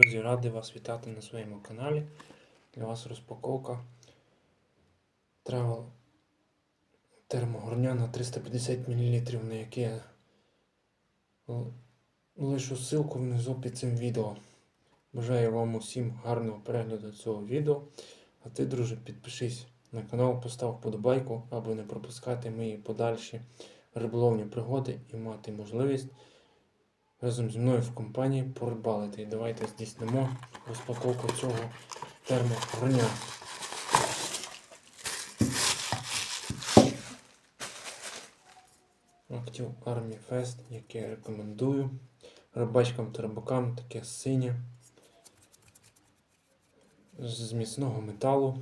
Друзі, радий вас вітати на своєму каналі. Для вас розпаковка Travel термогорня на 350 мл, на яке я лишу ссылку внизу під цим відео. Бажаю вам усім гарного перегляду цього відео. А ти, друже, підпишись на канал, постав вподобайку, аби не пропускати мої подальші риболовні пригоди і мати можливість разом зі мною в компанії порибалити. І давайте здійснимо розпаковку цього термогорня. Актив Army Fest, яке я рекомендую. Рибачкам та рибакам таке синє. З міцного металу.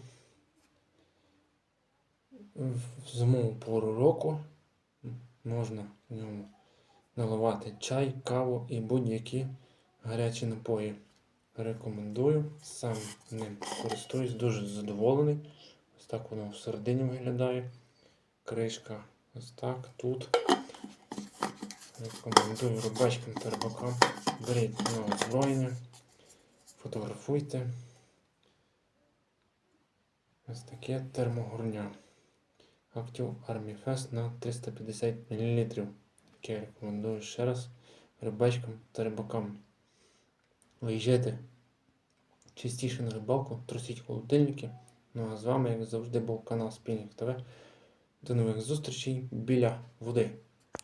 В зимову пору року можна в ньому наливати чай, каву і будь-які гарячі напої. Рекомендую. Сам ним користуюсь, дуже задоволений. Ось так воно всередині виглядає. Кришка ось так тут. Рекомендую рибачкам та рибакам. Беріть на озброєння, фотографуйте. Ось таке термогорня. Актив Army Fest на 350 мл. Яке я рекомендую ще раз рибачкам та рибакам. Виїжджайте частіше на рибалку, трусіть холодильники. Ну а з вами, як завжди, був канал Спільник ТВ. До нових зустрічей біля води.